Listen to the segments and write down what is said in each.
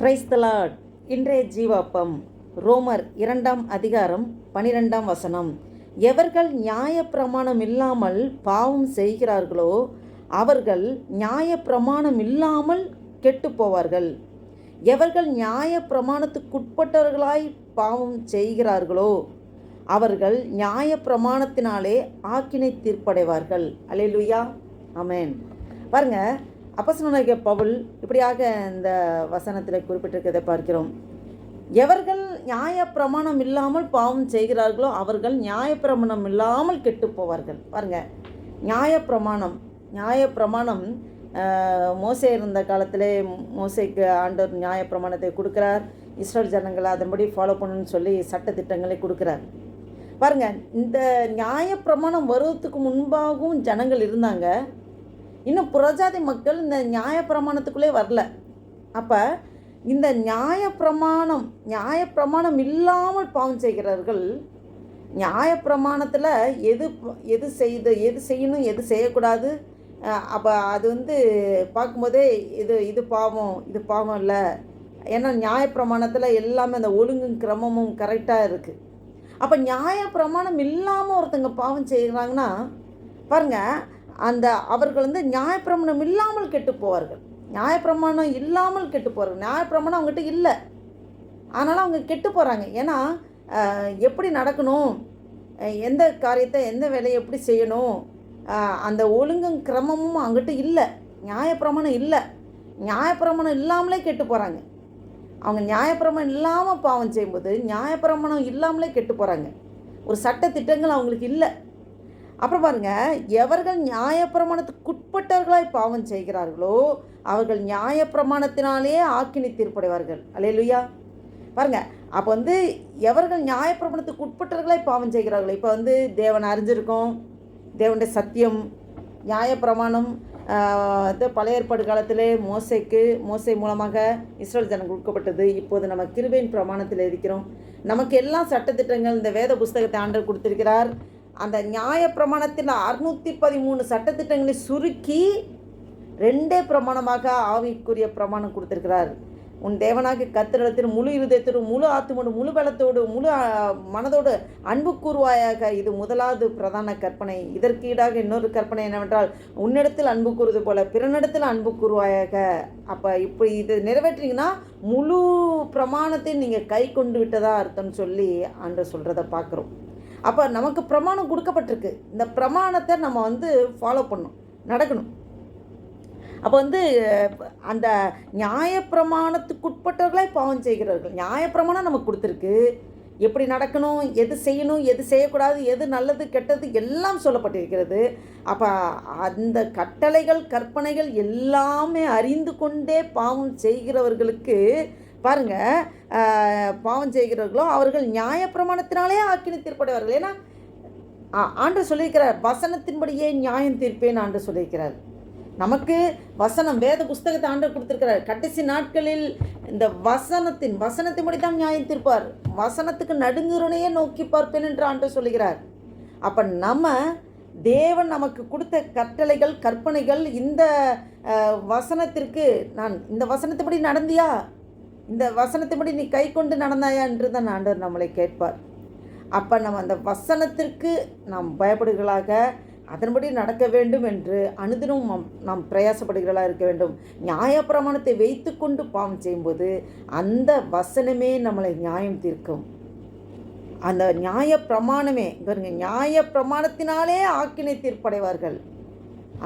கிரைஸ்தலாட் இன்றைய ஜீவாப்பம் ரோமர் இரண்டாம் அதிகாரம் பனிரெண்டாம் வசனம். எவர்கள் நியாயப்பிரமாணம் இல்லாமல் பாவம் செய்கிறார்களோ அவர்கள் நியாயப்பிரமாணம் இல்லாமல் கெட்டு போவார்கள். எவர்கள் நியாய பிரமாணத்துக்குட்பட்டவர்களாய் பாவம் செய்கிறார்களோ அவர்கள் நியாய பிரமாணத்தினாலே ஆக்கினை தீர்ப்படைவார்கள். அலையலுயா அமேன் பாருங்க அப்பசனாகிய பவுல் இப்படியாக இந்த வசனத்தில் குறிப்பிட்டிருக்கிறதை பார்க்கிறோம். எவர்கள் நியாய பிரமாணம் இல்லாமல் பாவம் செய்கிறார்களோ அவர்கள் நியாய பிரமாணம் இல்லாமல் கெட்டு போவார்கள். பாருங்கள் நியாய பிரமாணம் நியாய பிரமாணம் மோசே இருந்த காலத்திலே மோசைக்கு ஆண்டவர் நியாய பிரமாணத்தை கொடுக்குறார். இஸ்ரேல் ஜனங்களை அதன்படி ஃபாலோ பண்ணணும்னு சொல்லி சட்ட திட்டங்களை கொடுக்குறார். பாருங்கள் இந்த நியாய பிரமாணம் வருவதுக்கு முன்பாகவும் ஜனங்கள் இருந்தாங்க. இன்னும் புறஜாதி மக்கள் இந்த நியாய பிரமாணத்துக்குள்ளே வரல. அப்போ இந்த நியாய பிரமாணம் நியாய பிரமாணம் இல்லாமல் பாவம் செய்கிறார்கள் நியாய பிரமாணத்தில் எது எது செய்து எது செய்யணும் எது செய்யக்கூடாது? அப்போ அது வந்து பார்க்கும்போதே இது இது பாவம் இது பாவம் இல்லை. ஏன்னா நியாய பிரமாணத்தில் எல்லாமே அந்த ஒழுங்கும் கிரமமும் கரெக்டாக இருக்குது அப்போ நியாய பிரமாணம் இல்லாமல் ஒருத்தங்க பாவம் செய்கிறாங்கன்னா பாருங்க அந்த அவர்கள் வந்து நியாயப்பிரமாணம் இல்லாமல் கெட்டு போவார்கள் நியாயப்பிரமாணம் இல்லாமல் கெட்டு போகிறார்கள் நியாயப்பிரமாணம் அவங்ககிட்ட இல்லை. அதனால் அவங்க கெட்டு போகிறாங்க ஏன்னா எப்படி நடக்கணும்? எந்த காரியத்தை எந்த வேலையை எப்படி செய்யணும்? அந்த ஒழுங்கும் கிரமமும் அவங்ககிட்ட இல்லை. நியாயப்பிரமாணம் இல்லை. நியாயப்பிரமாணம் இல்லாமலே கெட்டு போகிறாங்க அவங்க நியாயப்பிரமாணம் இல்லாமல் பாவம் செய்யும்போது நியாயப்பிரமாணம் இல்லாமலே கெட்டு போகிறாங்க ஒரு சட்ட திட்டங்கள் அவங்களுக்கு இல்லை. அப்புறம் பாருங்க எவர்கள் நியாயப்பிரமாணத்துக்குட்பட்டவர்களாய் பாவம் செய்கிறார்களோ அவர்கள் நியாயப்பிரமாணத்தினாலே ஆக்கினி தீர்ப்படைவார்கள். அல்லேலுயா. பாருங்க அப்போ வந்து எவர்கள் நியாயப்பிரமாணத்துக்கு உட்பட்டவர்களாய் பாவம் செய்கிறார்களோ இப்போ வந்து தேவன் அறிஞ்சிருக்கோம் தேவனுடைய சத்தியம் நியாயப்பிரமாணம் ஆஹ், இது பழைய ஏற்பாடு காலத்திலே மோசைக்கு மோசை மூலமாக இஸ்ரேல் ஜனம் கொடுக்கப்பட்டது இப்போது நம்ம கிருபையின் பிரமாணத்தில் இருக்கிறோம். நமக்கு எல்லாம் சட்டத்திட்டங்கள் இந்த வேத புஸ்தகத்தை ஆண்டவர் கொடுத்திருக்கிறார். அந்த நியாயப்பிரமாணத்தில் அறுநூற்றி பதிமூணு சட்டத்திட்டங்களை சுருக்கி ரெண்டே பிரமாணமாக ஆவிக்குரிய பிரமாணம் கொடுத்துருக்கிறார். உன் தேவனாகிய கத்திரிடத்தில் முழு இருதயத்தோடு முழு ஆத்துமோடு முழு பலத்தோடு முழு மனதோடு அன்பு கூறுவாயாக இது முதலாவது பிரதான கற்பனை. இதற்கு ஈடாக இன்னொரு கற்பனை என்னவென்றால் உன்னிடத்தில் அன்பு கூறுவது போல பிறனிடத்தில் அன்பு கூறுவாயாக. அப்போ இப்படி இது நிறைவேற்றிங்கன்னா முழு பிரமாணத்தை நீங்கள் கை கொண்டு விட்டதா அர்த்தம்னு சொல்லி அன்று சொல்கிறத பார்க்குறோம். அப்போ நமக்கு பிரமாணம் கொடுக்கப்பட்டிருக்கு. இந்த பிரமாணத்தை நம்ம வந்து ஃபாலோ பண்ணணும். நடக்கணும். அப்போ வந்து அந்த நியாயப்பிரமாணத்துக்குட்பட்டவர்களே பாவம் செய்கிறார்கள் நியாயப்பிரமாணம் நமக்கு கொடுத்துருக்கு. எப்படி நடக்கணும் எது செய்யணும் எது செய்யக்கூடாது எது நல்லது கெட்டது எல்லாம் சொல்லப்பட்டிருக்கிறது. அப்போ அந்த கட்டளைகள் கற்பனைகள் எல்லாமே அறிந்து கொண்டே பாவம் செய்கிறவர்களுக்கு பாருங்க பாவம் செய்கிறவர்களோ அவர்கள் நியாயப்பிரமாணத்தினாலே ஆக்கினி தீர்ப்படைவார்கள் ஏன்னா ஆண்டு சொல்லியிருக்கிறார் வசனத்தின்படியே நியாயம் தீர்ப்பேன் ஆண்டு சொல்லியிருக்கிறார். நமக்கு வசனம் வேத புஸ்தகத்தை ஆண்டு கொடுத்துருக்கிறார். கடைசி நாட்களில் இந்த வசனத்தின் வசனத்தின்படி தான் நியாயம் தீர்ப்பார். வசனத்துக்கு நடுங்குறனையே நோக்கி பார்ப்பேன் என்று ஆண்டு சொல்லுகிறார். அப்போ நம்ம தேவன் நமக்கு கொடுத்த கட்டளைகள் கற்பனைகள் இந்த வசனத்திற்கு நான் இந்த வசனத்தின்படி நடந்தியா? இந்த வசனத்தின்படி நீ கை கொண்டு நடந்தாயா என்று தான் ஆண்டவர் நம்மளை கேட்பார். அப்போ நம்ம அந்த வசனத்திற்கு நாம் பயப்படுகளாக அதன்படி நடக்க வேண்டும் என்று அனுதினம் நாம் பிரயாசப்படுகிறதா இருக்க வேண்டும். நியாயப்பிரமாணத்தை வைத்துக்கொண்டு பாவம் செய்யும்போது அந்த வசனமே நம்மளை நியாயம் தீர்க்கும். அந்த நியாய பிரமாணமே பாருங்கள் நியாய பிரமாணத்தினாலே ஆக்கினை தீர்ப்படைவார்கள்.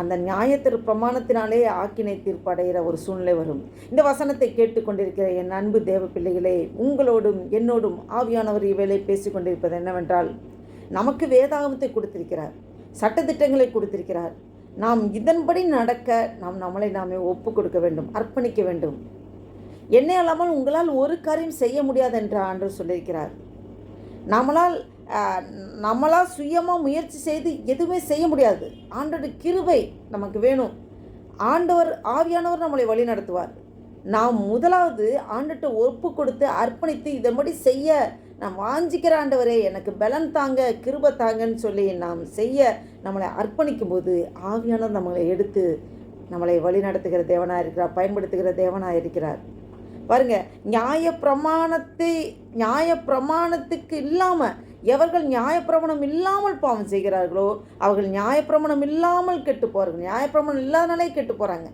அந்த நியாயத்திற்கு பிரமாணத்தினாலே ஆக்கினை தீர்ப்படைகிற ஒரு சூழ்நிலை வரும். இந்த வசனத்தை கேட்டுக்கொண்டிருக்கிற என் அன்பு தேவ பிள்ளைகளே உங்களோடும் என்னோடும் ஆவியானவர் இவ்வேளை பேசிக்கொண்டிருப்பது என்னவென்றால் நமக்கு வேதாகமத்தை கொடுத்திருக்கிறார் சட்டத்திட்டங்களை கொடுத்திருக்கிறார். நாம் இதன்படி நடக்க நாம் நம்மளை நாமே ஒப்பு கொடுக்க வேண்டும் அர்ப்பணிக்க வேண்டும். என்னை அல்லாமல் உங்களால் ஒரு காரியம் செய்ய முடியாது என்று ஆண்டவர் சொல்லியிருக்கிறார். நம்மளால் நம்மளாக சுயமாக முயற்சி செய்து எதுவுமே செய்ய முடியாது. ஆண்டோட கிருபை நமக்கு வேணும். ஆண்டவர் ஆவியானவர் நம்மளை வழி நடத்துவார். நாம் முதலாவது ஆண்டுகிட்ட ஒப்பு கொடுத்து அர்ப்பணித்து இதன்படி செய்ய நான் வாஞ்சிக்கிற ஆண்டவரே எனக்கு பலன் தாங்க கிருபை தாங்கன்னு சொல்லி நாம் செய்ய நம்மளை அர்ப்பணிக்கும் போது ஆவியானவர் நம்மளை எடுத்து நம்மளை வழி நடத்துகிற தேவனாக இருக்கிறார் பயன்படுத்துகிற தேவனாக இருக்கிறார். பாருங்க நியாய பிரமாணத்தை நியாய பிரமாணத்துக்கு இல்லாமல் எவர்கள் நியாயப்பிரமணம் இல்லாமல் பாவம் செய்கிறார்களோ அவர்கள் நியாயப்பிரமணம் இல்லாமல் கெட்டு போகிறார்கள் நியாயப்பிரமணம் இல்லாதனாலே கெட்டு போகிறாங்க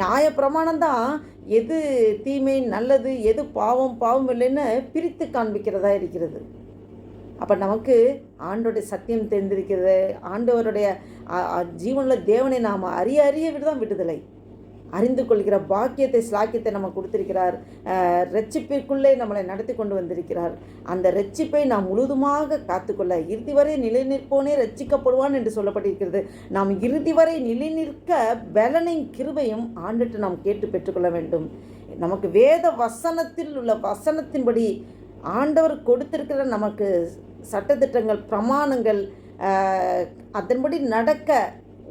நியாயப்பிரமாணம் தான் எது தீமை நல்லது எது பாவம் பாவம் இல்லைன்னு பிரித்து காண்பிக்கிறதா இருக்கிறது. அப்போ நமக்கு ஆண்டோடைய சத்தியம் தெரிந்திருக்கிறது. ஆண்டவருடைய ஜீவனில் தேவனை நாம் அறிய அறிய விட தான் விடுதலை. அறிந்து கொள்கிற பாக்கியத்தை ஸ்லாக்கியத்தை நம்ம கொடுத்திருக்கிறார். ரட்சிப்பிற்குள்ளே நம்மளை நடத்தி கொண்டு வந்திருக்கிறார். அந்த ரட்சிப்பை நாம் முழுதுமாக காத்துக்கொள்ள இறுதி வரை நிலை நிற்போனே ரட்சிக்கப்படுவான் என்று சொல்லப்பட்டிருக்கிறது. நாம் இறுதி வரை நிலை நிற்க பலனையும் கிருபையும் ஆண்டுட்டு நாம் கேட்டு பெற்றுக்கொள்ள வேண்டும். நமக்கு வேத வசனத்தில் உள்ள வசனத்தின்படி ஆண்டவர் கொடுத்திருக்கிற நமக்கு சட்டத்திட்டங்கள் பிரமாணங்கள் அதன்படி நடக்க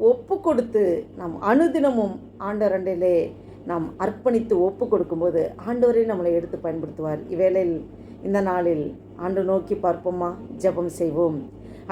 ஒப்பு கொடுத்து நாம் அனுதினமும் ஆண்டவரண்டிலே நாம் அர்ப்பணித்து ஒப்பு கொடுக்கும்போது ஆண்டவரே நம்மளை எடுத்து பயன்படுத்துவார். இவ்வேளையில் இந்த நாளில் ஆண்டு நோக்கி பார்ப்போமா? ஜபம் செய்வோம்.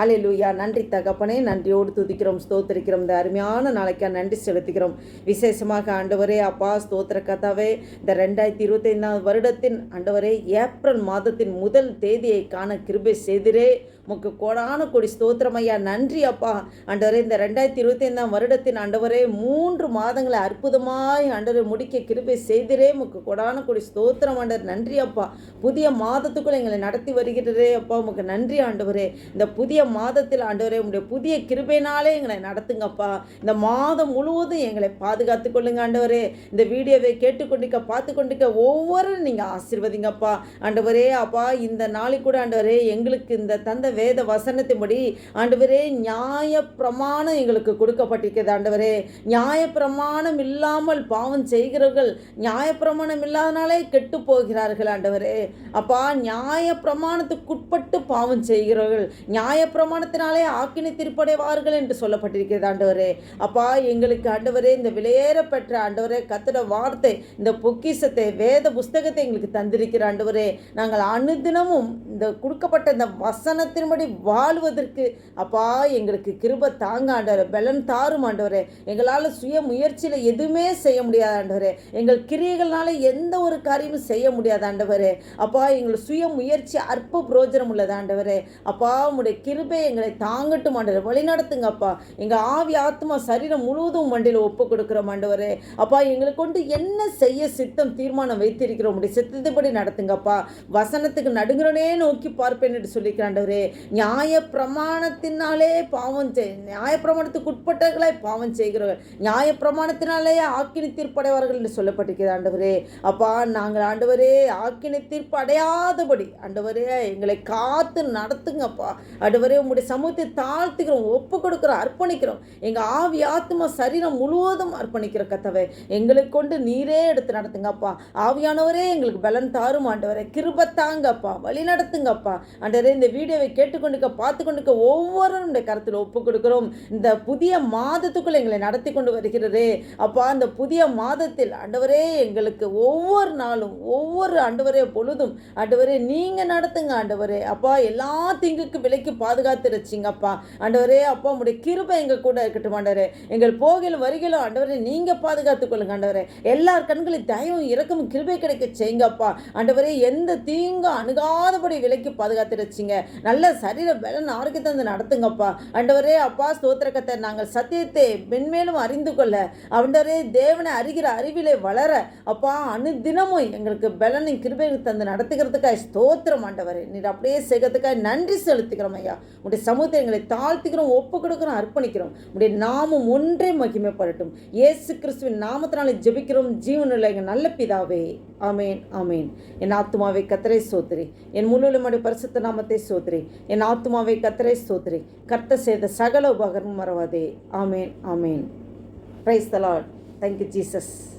அலே லூயா நன்றி தகப்பனே நன்றியோடு துதிக்கிறோம் ஸ்தோத்திரிக்கிறோம். இந்த அருமையான நாளைக்கா நன்றி செலுத்துகிறோம். விசேஷமாக ஆண்டவரே அப்பா ஸ்தோத்திர கதாவே இந்த ரெண்டாயிரத்தி இருபத்தி வருடத்தின் ஆண்டவரே ஏப்ரல் மாதத்தின் முதல் தேதியை காண கிருபை செய்திரே. முக்கு கோடான கொடி ஸ்தோத்திரம் ஐயா. நன்றி அப்பா. ஆண்டவரே இந்த ரெண்டாயிரத்தி இருபத்தி ஐந்தாம் வருடத்தின் ஆண்டவரே மூன்று மாதங்களை அற்புதமாய் ஆண்டவரை முடிக்க கிருபை செய்திரே. முக்கு கோடான கொடி ஸ்தோத்திரம் ஆண்டவர். நன்றி அப்பா. புதிய மாதத்துக்குள்ள எங்களை நடத்தி வருகிறதே அப்பா. உமக்கு நன்றி ஆண்டவரே. இந்த புதிய மாதத்தில் ஆண்டவரே உங்களுடைய புதிய கிருபைனாலே எங்களை நடத்துங்கப்பா இந்த மாதம் முழுவதும் எங்களை பாதுகாத்து கொள்ளுங்க ஆண்டவரே. இந்த வீடியோவை கேட்டுக்கொண்டிருக்க பார்த்து கொண்டிருக்க ஒவ்வொரு நீங்கள் ஆசிர்வதிங்கப்பா ஆண்டவரே அப்பா இந்த நாளைக்கு கூட ஆண்டவரே எங்களுக்கு இந்த தந்த வேத வசனத்தின்படி ஆண்டவரே நியாய பிரமாணம் எங்களுக்கு கொடுக்கப்பட்டிருக்கிறது ஆண்டவரே. நியாய பிரமாணம் இல்லாமல் பாவம் செய்கிறவர்கள் நியாய பிரமாணம் இல்லாதனாலே கெட்டு போகிறார்கள் ஆண்டவரே. அப்பா நியாய பிரமாணத்துக்குட்பட்டு பாவம் செய்கிறவர்கள் நியாய பிரமாணத்தினாலே ஆக்கினை திருப்படைவார்கள் என்று சொல்லப்பட்டிருக்கிறது ஆண்டவரே. அப்பா எங்களுக்கு ஆண்டவரே இந்த விலையேற பெற்ற ஆண்டவரே கத்திர வார்த்தை இந்த பொக்கிசத்தை வேத புஸ்தகத்தை எங்களுக்கு தந்திருக்கிற ஆண்டவரே. நாங்கள் அனுதினமும் இந்த கொடுக்கப்பட்ட இந்த வசனத்தின் வசனத்தின்படி வாழ்வதற்கு அப்பா எங்களுக்கு கிருப தாங்க ஆண்டவரே. பலன் தாரும் ஆண்டவரே. எங்களால் சுய முயற்சியில் எதுவுமே செய்ய முடியாது ஆண்டவரே. எங்கள் கிரியைகள்னால எந்த ஒரு காரியமும் செய்ய முடியாது ஆண்டவரே. அப்பா எங்கள் சுய முயற்சி அற்ப புரோஜனம் உள்ளது ஆண்டவரே. அப்பா உங்களுடைய கிருபை எங்களை தாங்கட்டும் ஆண்டவர். வழி நடத்துங்கப்பா எங்கள் ஆவி ஆத்மா சரீரம் முழுவதும் மண்டியில் ஒப்பு கொடுக்குறோம் ஆண்டவரே. அப்பா எங்களுக்கு கொண்டு என்ன செய்ய சித்தம் தீர்மானம் வைத்திருக்கிறோம் உடைய சித்தத்தைப்படி நடத்துங்கப்பா வசனத்துக்கு நடுங்கிறனே நோக்கி பார்ப்பேன் என்று சொல்லிக்கிறாண்டவரே நியாய பிரமாணத்தினாலே பாவம் செய் நியாய பிரமாணத்துக்கு உட்பட்டவர்களே பாவம் செய்கிறவர்கள். நியாயப்பிரமாணத்தினாலே ஆக்கினி தீர்ப்படைவார்கள் என்று சொல்லப்பட்டிருக்கிறது ஆண்டவரே. அப்பா நாங்கள் ஆண்டவரே ஆக்கினி தீர்ப்பு அடையாதபடி ஆண்டவரே எங்களை காத்து நடத்துங்கப்பா. ஆண்டவரே உங்களுடைய சமூகத்தை தாழ்த்துக்கிறோம் ஒப்பு கொடுக்குறோம் அர்ப்பணிக்கிறோம். எங்கள் ஆவி ஆத்மா சரீரம் முழுவதும் அர்ப்பணிக்கிற கத்தவை எங்களுக்கு கொண்டு நீரே எடுத்து நடத்துங்கப்பா. ஆவியானவரே எங்களுக்கு பலன் தாரும் ஆண்டவரே. கிருபத்தாங்கப்பா வழி நடத்துங்கப்பா ஆண்டவரே இந்த வீடியோவை கேட்டுக்கொண்டுக்க பார்த்து கொண்டுக்க ஒவ்வொருடைய கருத்தில் ஒப்பு கொடுக்குறோம் இந்த புதிய மாதத்துக்குள் எங்களை நடத்தி கொண்டு வருகிறது. அப்பா அந்த புதிய மாதத்தில் ஆண்டவரே எங்களுக்கு ஒவ்வொரு நாளும் ஒவ்வொரு ஆண்டவரே பொழுதும் ஆண்டவரே நீங்கள் நடத்துங்க ஆண்டவரே. அப்பா எல்லா திங்குக்கு விலைக்கு பாதுகாப்பு பாதுகாத்து ஆண்டவரே அப்பா உங்களுடைய கிருபை எங்கள் கூட இருக்கட்டும் ஆண்டவரே. எங்கள் போகிலும் வருகிலும் ஆண்டவரே நீங்கள் பாதுகாத்துக் கொள்ளுங்க ஆண்டவரே. எல்லார் கண்களில் தயவும் இறக்கமும் கிருபை கிடைக்க செய்யுங்கப்பா ஆண்டவரே எந்த தீங்கும் அணுகாதபடி விலைக்கு பாதுகாத்துருச்சிங்க நல்ல சரீர பலன் ஆரோக்கியத்தை வந்து நடத்துங்கப்பா. ஆண்டவரே அப்பா ஸ்தோத்திரக்கத்தை நாங்கள் சத்தியத்தை மென்மேலும் அறிந்து கொள்ள ஆண்டவரே தேவனை அறிகிற அறிவிலே வளர அப்பா அனுதினமும் எங்களுக்கு பலனின் கிருபைகள் தந்து நடத்துகிறதுக்காக ஸ்தோத்திரம் ஆண்டவரே. நீர் அப்படியே செய்கிறதுக்காக நன்றி செலுத்துக்கிறோம் ஐயா. உடைய சமூகத்தை எங்களை தாழ்த்திக்கிறோம் ஒப்பு கொடுக்கிறோம் அர்ப்பணிக்கிறோம். உடைய நாமம் ஒன்றே மகிமைப்படட்டும். ஏசு கிறிஸ்துவின் நாமத்தினால ஜெபிக்கிறோம். ஜீவனில் எங்கள் நல்ல பிதாவே. ஆமேன் ஆமேன். என் ஆத்மாவை கத்தரை சோத்திரி. என் முழுவலுமடைய பரிசுத்த நாமத்தை சோத்திரி. என் ஆத்மாவை கத்தரை சோத்திரி கர்த்த செய்த சகல உபகரணம் மறவாதே. Amen amen. Praise the Lord thank you Jesus